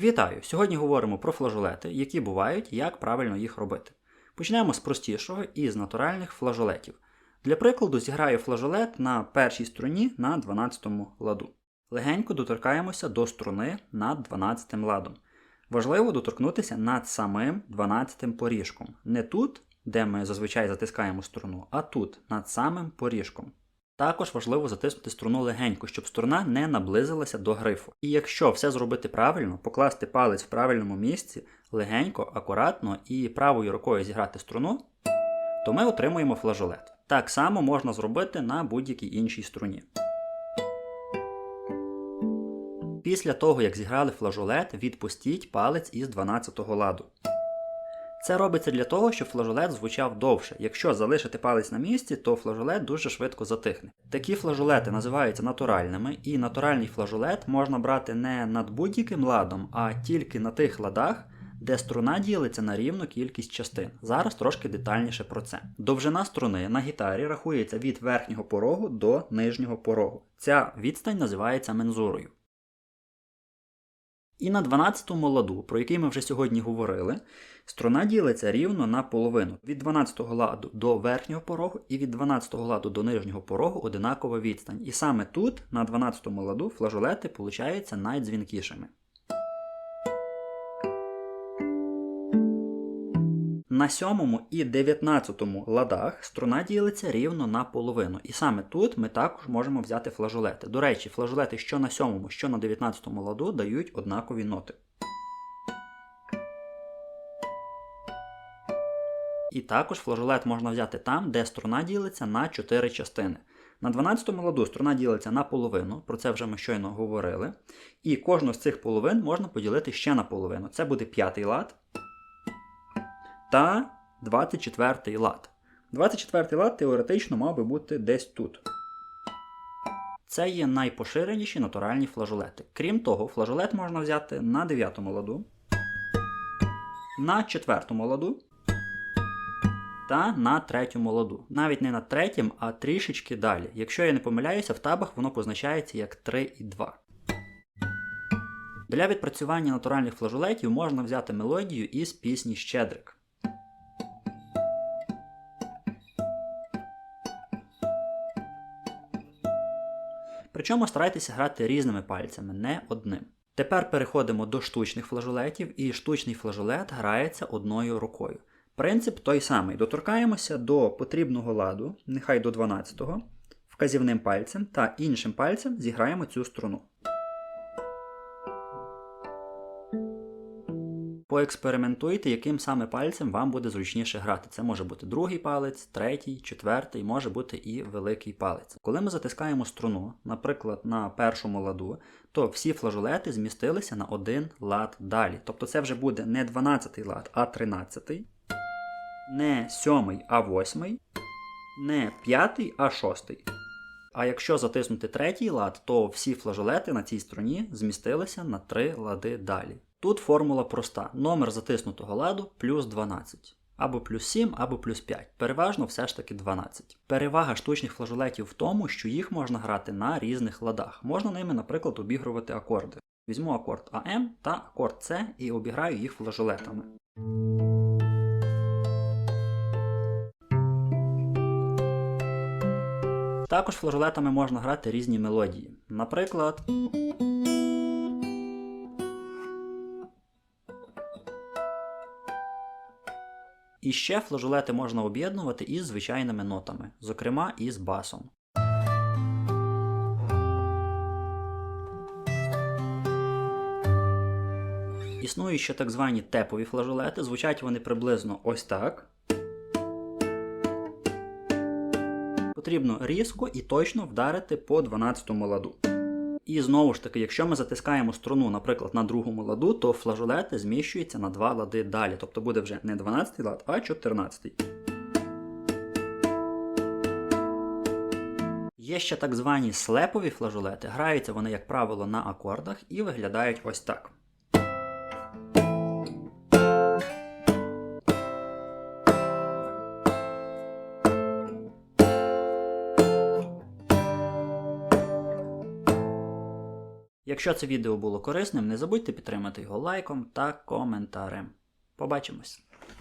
Вітаю! Сьогодні говоримо про флажолети, які бувають, як правильно їх робити. Почнемо з простішого і з натуральних флажолетів. Для прикладу, зіграю флажолет на першій струні на 12 ладу. Легенько доторкаємося до струни над 12 ладом. Важливо доторкнутися над самим 12 поріжком. Не тут, де ми зазвичай затискаємо струну, а тут, над самим поріжком. Також важливо затиснути струну легенько, щоб струна не наблизилася до грифу. І якщо все зробити правильно, покласти палець в правильному місці, легенько, акуратно і правою рукою зіграти струну, то ми отримуємо флажолет. Так само можна зробити на будь-якій іншій струні. Після того, як зіграли флажолет, відпустіть палець із 12 го ладу. Це робиться для того, щоб флажолет звучав довше. Якщо залишити палець на місці, то флажолет дуже швидко затихне. Такі флажолети називаються натуральними, і натуральний флажолет можна брати не над будь-яким ладом, а тільки на тих ладах, де струна ділиться на рівну кількість частин. Зараз трошки детальніше про це. Довжина струни на гітарі рахується від верхнього порогу до нижнього порогу. Ця відстань називається мензурою. І на 12-му ладу, про який ми вже сьогодні говорили, струна ділиться рівно на половину. Від 12-го ладу до верхнього порогу і від 12-го ладу до нижнього порогу одинакова відстань. І саме тут, на 12-му ладу, флажолети получаються найдзвінкішими. На сьомому і дев'ятнадцятому ладах струна ділиться рівно на половину. І саме тут ми також можемо взяти флажолети. До речі, флажолети що на сьомому, що на дев'ятнадцятому ладу дають однакові ноти. І також флажолет можна взяти там, де струна ділиться на 4 частини. На 12 ладу струна ділиться на половину, про це вже ми щойно говорили. І кожну з цих половин можна поділити ще на половину. Це буде п'ятий лад та 24 лад. 24-й лад теоретично мав би бути десь тут. Це є найпоширеніші натуральні флажолети. Крім того, флажолет можна взяти на 9 ладу, на 4 ладу та на 3 ладу. Навіть не на третім, а трішечки далі. Якщо я не помиляюся, в табах воно позначається як 3 і 2. Для відпрацювання натуральних флажолетів можна взяти мелодію із пісні Щедрик. Причому старайтеся грати різними пальцями, не одним. Тепер переходимо до штучних флажолетів, і штучний флажолет грається одною рукою. Принцип той самий. Доторкаємося до потрібного ладу, нехай до 12-го, вказівним пальцем та іншим пальцем зіграємо цю струну. Поекспериментуйте, яким саме пальцем вам буде зручніше грати. Це може бути другий палець, третій, четвертий, може бути і великий палець. Коли ми затискаємо струну, наприклад, на першому ладу, то всі флажолети змістилися на один лад далі. Тобто це вже буде не 12-й лад, а 13, не 7, а 8, не 5, а 6. А якщо затиснути третій лад, то всі флажолети на цій струні змістилися на 3 лади далі. Тут формула проста: номер затиснутого ладу плюс 12. Або плюс 7, або плюс 5. Переважно все ж таки 12. Перевага штучних флажолетів в тому, що їх можна грати на різних ладах. Можна ними, наприклад, обігрувати акорди. Візьму акорд АМ та акорд С і обіграю їх флажолетами. Також флажолетами можна грати різні мелодії. Наприклад. І ще флажолети можна об'єднувати із звичайними нотами, зокрема із басом. Існують ще так звані тепові флажолети, звучать вони приблизно ось так. Потрібно різко і точно вдарити по 12 ладу. І знову ж таки, якщо ми затискаємо струну, наприклад, на другому ладу, то флажолети зміщуються на два лади далі. Тобто буде вже не 12 лад, а 14. Є ще так звані слепові флажолети. Граються вони, як правило, на акордах і виглядають ось так. Якщо це відео було корисним, не забудьте підтримати його лайком та коментарем. Побачимось!